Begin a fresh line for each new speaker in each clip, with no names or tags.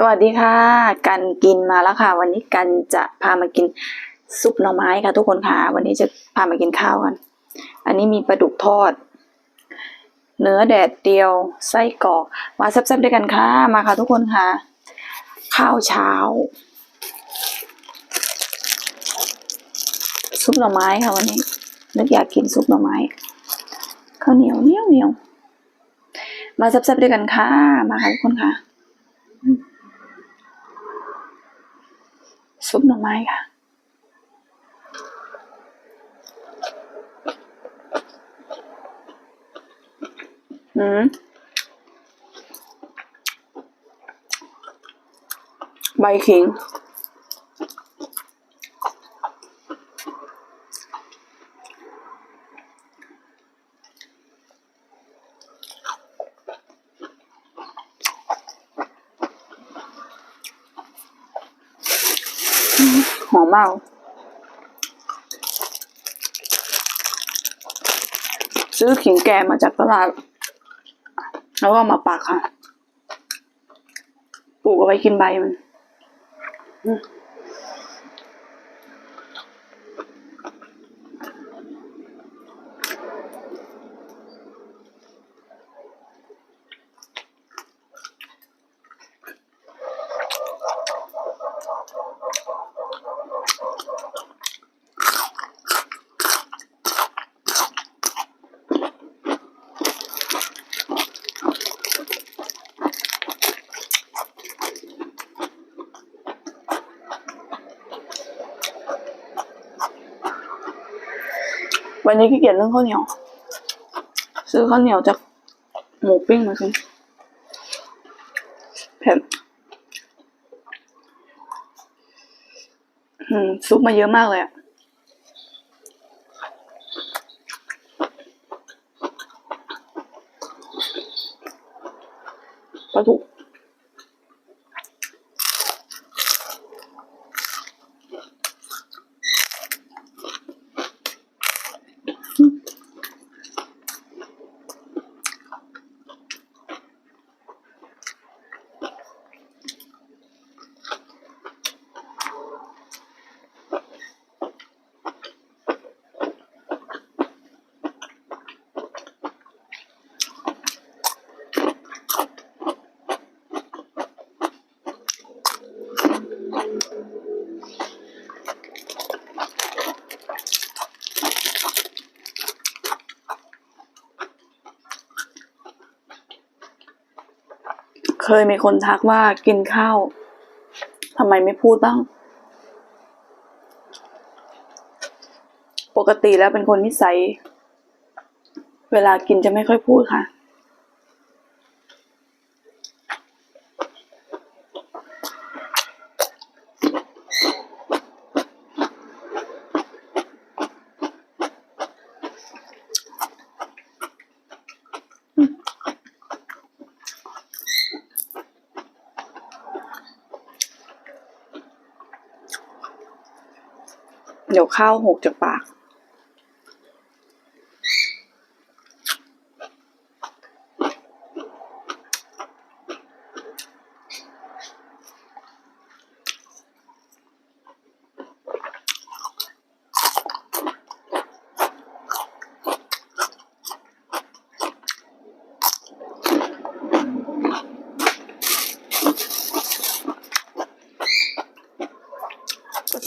สวัสดีค่ะ กันกินมาแล้วค่ะ วันนี้กันจะพามากินซุปหน่อไม้ค่ะ ทุกคนค่ะ วันนี้จะพามากินข้าวกัน อันนี้มีปลาดุกทอด เนื้อแดดเดียวไส้กรอก มาแซ่บๆด้วยกันค่ะ มาค่ะทุกคนค่ะ ข้าวเช้า ซุปหน่อไม้ค่ะวันนี้นึกอยากกินซุปหน่อไม้ข้าวเหนียวเหนียวเหนียวมาแซ่บๆด้วยกันค่ะ มาค่ะทุกคนค่ะซุ ปหน่อไม้ค่ะ อมใบขิงหอมมากซื้อขิงแก่มาจากตลาด แล้วก็มาปักค่ะ ปลูกเอาไว้กินใบมัน วันนี้ขี้เกียจเรื่องข้าวเหนียว ซื้อข้าวเหนียวจากหมูปิ้งมาสิเผ็ดอืมซุปมาเยอะมากเลยอะปลาดุก เคยมีคนทักว่ากินข้าวทำไมไม่พูดบ้าง ปกติแล้วเป็นคนนิสัย เวลากินจะไม่ค่อยพูดค่ะ เดี๋ยวข้าวหกจากปาก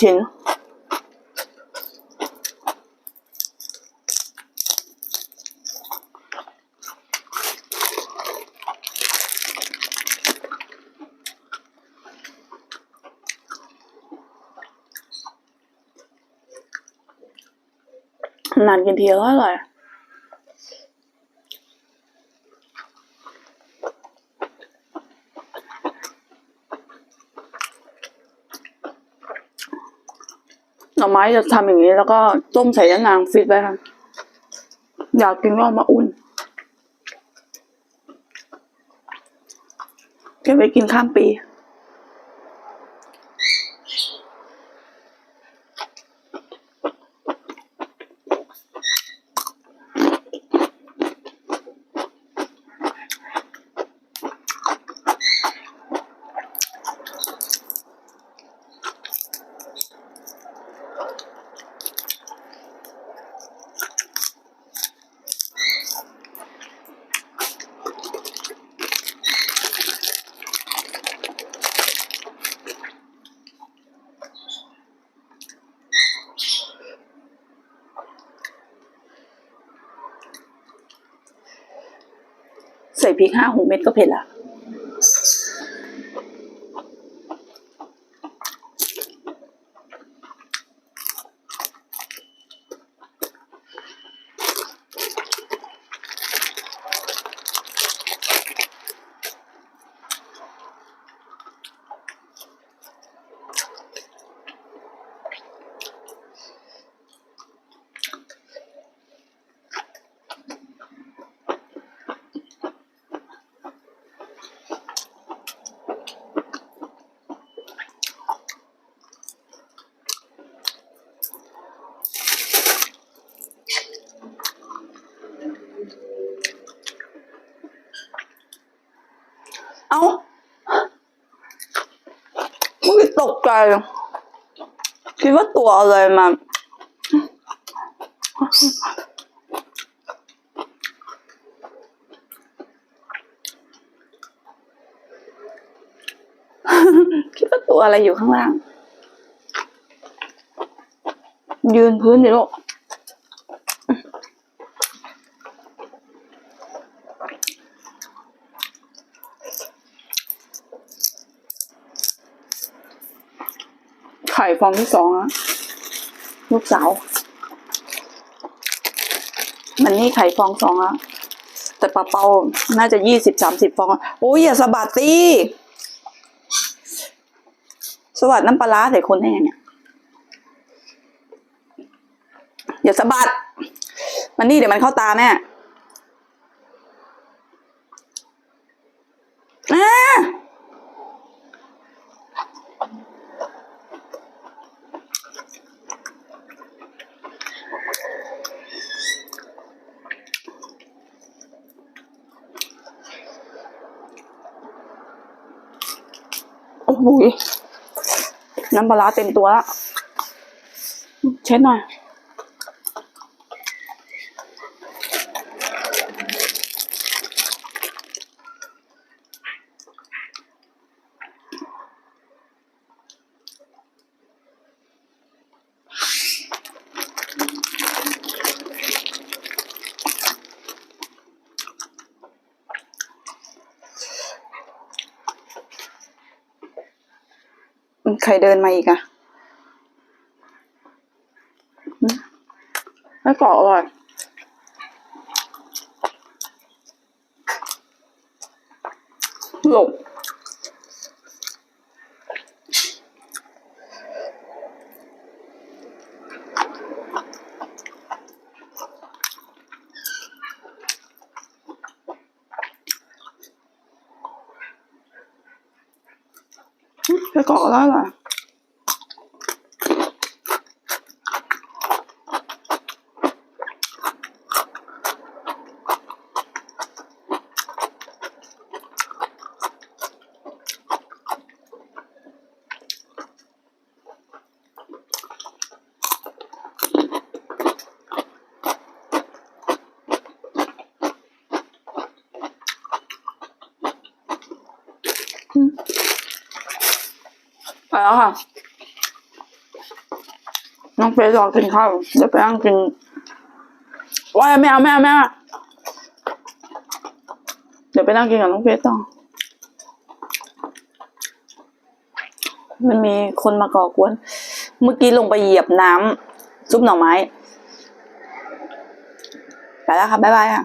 ชิ้น นานกินทีแล้วอร่อยหน่อไม้จะทำอย่างนี้ แล้วก็ต้มใส่ยะนางฟิตไว้ค่ะ อยากกินก็เอามาอุ่นเก็บไว้กินข้ามปี อ ใส่พริกห้าหกเม็ดก็เผ็ดละ เอ้าเมื่อกี้ตกใจ คิดว่าตัวอะไรมาคิดว่าตัวอะไรอยู่ข้างล่าง ยืนพื้นอยู่ลูก ข่ฟองที่สองอะลูกสาว มันนี่ไข่ฟองสองอะแต่ปลาเปาน่าจะยี่สิบสามสิบฟอง โอ้ยอย่าสะบัดสิสวัสดน้ำปลาใส่คนได้ไงเนี่ย อย่าสะบัด มันนี่เดี๋ยวมันเข้าตาแน่อ่า โอ้ยน้ำปลาร้าเต็มตัวแล้วเช็ดหน่อย ใครเดินมาอีกอะไม่กรอบอร่อยหลบ ไปกร แล้วอร่อยไปแล้วค่ะ น้องเฟซรอกินข้าวเดี๋ยวไปนั่งกินว่าไม่เอาไม่เอาไม่เอาเดี๋ยวไปนั่งกินกับน้องเฟซต่อมันมีคนมาก่อกวน เมื่อกี้ลงไปเหยียบน้ำซุปหน่อไม้ ไปแล้วค่ะ บ๊ายบายค่ะ